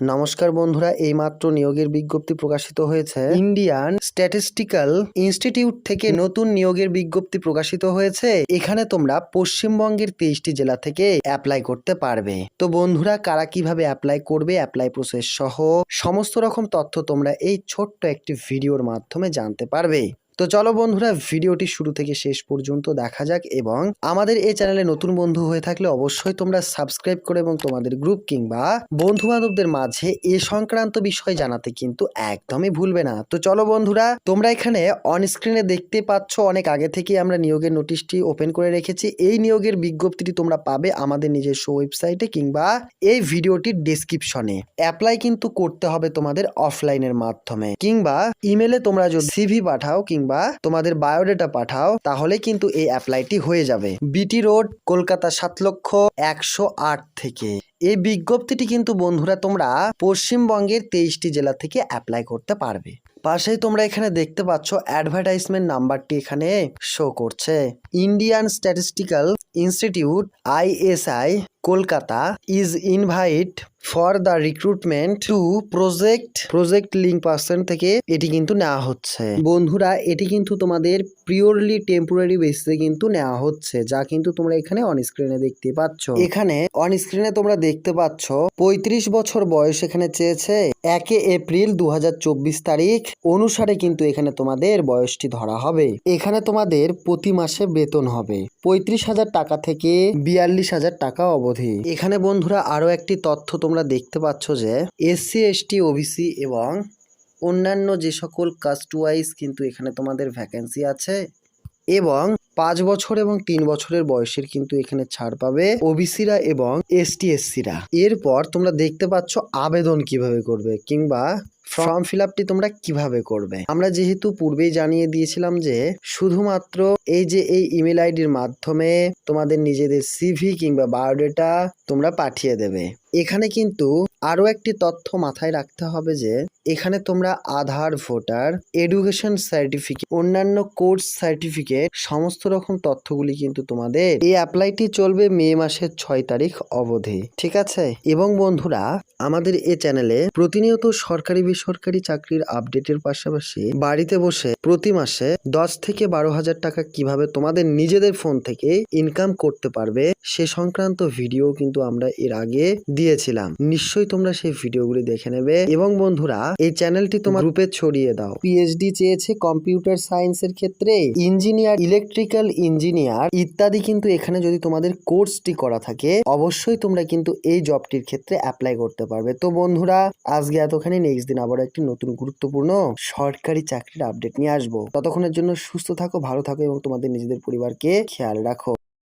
নমস্কার বন্ধুরা, এইমাত্র নিয়োগের বিজ্ঞপ্তি প্রকাশিত হয়েছে ইন্ডিয়ান স্ট্যাটিস্টিক্যাল ইনস্টিটিউট থেকে নতুন নিয়োগের বিজ্ঞপ্তি প্রকাশিত হয়েছে। এখানে তোমরা পশ্চিমবঙ্গের তেইশটি জেলা থেকে অ্যাপ্লাই করতে পারবে। তো বন্ধুরা, কারা কীভাবে অ্যাপ্লাই করবে অ্যাপ্লাই প্রসেস সহ সমস্ত রকম তথ্য তোমরা এই ছোট্ট একটি ভিডিওর মাধ্যমে জানতে পারবে। তো চলো বন্ধুরা, ভিডিওটি শুরু থেকে শেষ পর্যন্ত দেখা যাক এবং আমাদের এই চ্যানেলে নতুন বন্ধু হয়ে থাকলে অবশ্যই তোমরা সাবস্ক্রাইব করে এবং তোমাদের গ্রুপ কিংবা বন্ধু বান্ধবদের মাঝে এ সংক্রান্ত বিষয় জানাতে কিন্তু একদমই ভুলবে না। তো চলো বন্ধুরা, তোমরা এখানে অন স্ক্রিনে দেখতে পাচ্ছ অনেক আগে থেকে আমরা নিয়োগের নোটিশটি ওপেন করে রেখেছি। এই নিয়োগের বিজ্ঞপ্তিটি তোমরা পাবে আমাদের নিজস্ব ওয়েবসাইটে কিংবা এই ভিডিওটির ডেসক্রিপশনে অ্যাপ্লাই কিন্তু করতে হবে তোমাদের অফলাইনের মাধ্যমে। কিংবা ইমেলে তোমরা যদি সিভি পাঠাও কিংবা তোমাদের বায়োডেটা পাঠাও তাহলে কিন্তু এই অ্যাপ্লাইটি হয়ে যাবে। বিটি রোড কলকাতা সাত লক্ষ একশো আট থেকে। এই বিজ্ঞপ্তিটি কিন্তু বন্ধুরা তোমরা পশ্চিমবঙ্গের তেইশটি জেলা থেকে অ্যাপ্লাই করতে পারবে। পাশেই তোমরা এখানে দেখতে পাচ্ছ অ্যাডভার্টাইজমেন্ট নাম্বারটি এখানে শো করছে। Indian Statistical Institute ISI Kolkata is invite for the recruitment to project project link person থেকে এটি কিন্তু নেওয়া হচ্ছে। বন্ধুরা, এটি কিন্তু তোমাদের পিওরলি টেম্পোরারি বেসিসে কিন্তু নেওয়া হচ্ছে, যা কিন্তু তোমরা এখানে অন স্ক্রিনে দেখতে পাচ্ছ। এখানে অন স্ক্রিনে তোমরা দেখতে পাচ্ছ, পঁয়ত্রিশ বছর বয়স এখানে চেয়েছে, একে এপ্রিল দু হাজার চব্বিশ তারিখ, অনুসারে কিন্তু এখানে তোমাদের বয়সটি ধরা হবে। এখানে তোমাদের প্রতি মাসে বেতন হবে, পঁয়ত্রিশ হাজার টাকা থেকে বিয়াল্লিশ হাজার টাকা অবধি। এখানে বন্ধুরা আরও একটি তথ্য তোমরা দেখতে পাচ্ছ যে এসসি এসটি ওবিসি এবং অন্যান্য যে সকল কাস্ট ওয়াইজ কিন্তু এখানে তোমাদের ভ্যাকেন্সি আছে এবং পাঁচ বছর এবং তিন বছরের বয়সের কিন্তু এখানে ছাড় পাবে ওবিসিরা এবং এসটি এসসিরা এরপর তোমরা দেখতে পাচ্ছ আবেদন কীভাবে করবে কিংবা ফর্ম ফিল আপটি তোমরা কীভাবে করবে? আমরা যেহেতু পূর্বেই জানিয়ে দিয়েছিলাম যে, শুধুমাত্র এই যে এই ইমেল আইডির মাধ্যমে তোমাদের নিজেদের সিভি কিংবা বায়োডেটা তোমরা পাঠিয়ে দেবে। এখানে কিন্তু আরও একটি তথ্য মাথায় রাখতে হবে যে, এখানে তোমরা আধার, ভোটার, এডুকেশন সার্টিফিকেট, অন্যান্য কোর্স সার্টিফিকেট, সমস্ত রকম তথ্যগুলি কিন্তু তোমাদের এই অ্যাপ্লাইটি চলবে মে মাসের ছয় তারিখ অবধি, ঠিক আছে? এবং বন্ধুরা, আমাদের এ চ্যানেলে প্রতিনিয়ত সরকারি বেসরকারি চাকরির আপডেটের পাশাপাশি বাড়িতে বসে প্রতি মাসে দশ থেকে বারো হাজার টাকা কীভাবে তোমাদের নিজেদের ফোন থেকে ইনকাম করতে পারবে, সে সংক্রান্ত ভিডিও কিন্তু আমরা এর আগে দিয়েছিলাম। নিশ্চয়ই তোমরা সেই ভিডিওগুলি দেখে নেবে। এবং বন্ধুরা, এই চ্যানেলটি তোমার গ্রুপে ছড়িয়ে দাও। পিএইচডি চেয়েছে কম্পিউটার সায়েন্সের ক্ষেত্রে, ইঞ্জিনিয়ার, ইলেকট্রিক্যাল ইঞ্জিনিয়ার ইত্যাদি। কিন্তু এখানে যদি তোমাদের কোর্সটি করা থাকে, অবশ্যই তোমরা কিন্তু এই জবটির ক্ষেত্রে অ্যাপ্লাই করতে পারবে। তো বন্ধুরা, আজকে এতখানি। নেক্সট দিন আবার একটি নতুন গুরুত্বপূর্ণ সরকারি চাকরির আপডেট নিয়ে আসব। ততক্ষণের জন্য সুস্থ থাকো, ভালো থাকো এবং তোমাদের নিজেদের পরিবারকে খেয়াল রাখো।